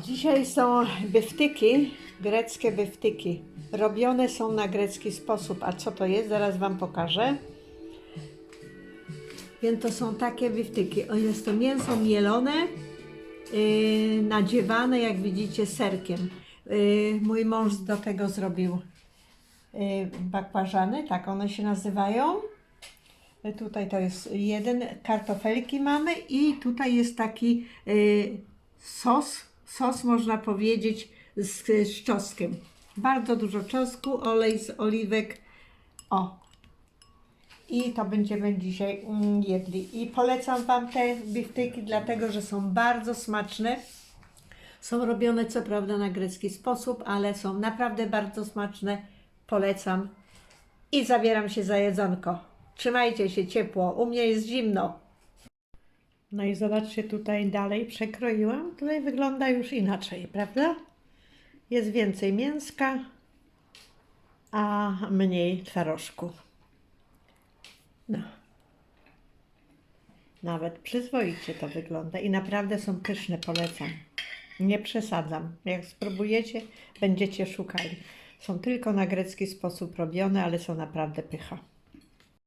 Dzisiaj są byftyki, greckie byftyki. Robione są na grecki sposób. A co to jest? Zaraz Wam pokażę. Więc to są takie biftyki. O, jest to mięso mielone, yy, nadziewane, jak widzicie, serkiem. Yy, mój mąż do tego zrobił yy, bakłażany, tak one się nazywają. Tutaj to jest jeden, kartofelki mamy i tutaj jest taki yy, sos, sos można powiedzieć z, z czosnkiem. Bardzo dużo czosnku, olej z oliwek. O, i to będziemy dzisiaj mm, jedli. I polecam Wam te biftyki, dlatego że są bardzo smaczne. Są robione co prawda na grecki sposób, ale są naprawdę bardzo smaczne. Polecam. I zabieram się za jedzonko. Trzymajcie się ciepło, u mnie jest zimno. No i zobaczcie, tutaj dalej przekroiłam. Tutaj wygląda już inaczej, prawda? Jest więcej mięska, a mniej twarożku. No. Nawet przyzwoicie to wygląda i naprawdę są pyszne, polecam. Nie przesadzam. Jak spróbujecie, będziecie szukali. Są tylko na grecki sposób robione, ale są naprawdę pycha.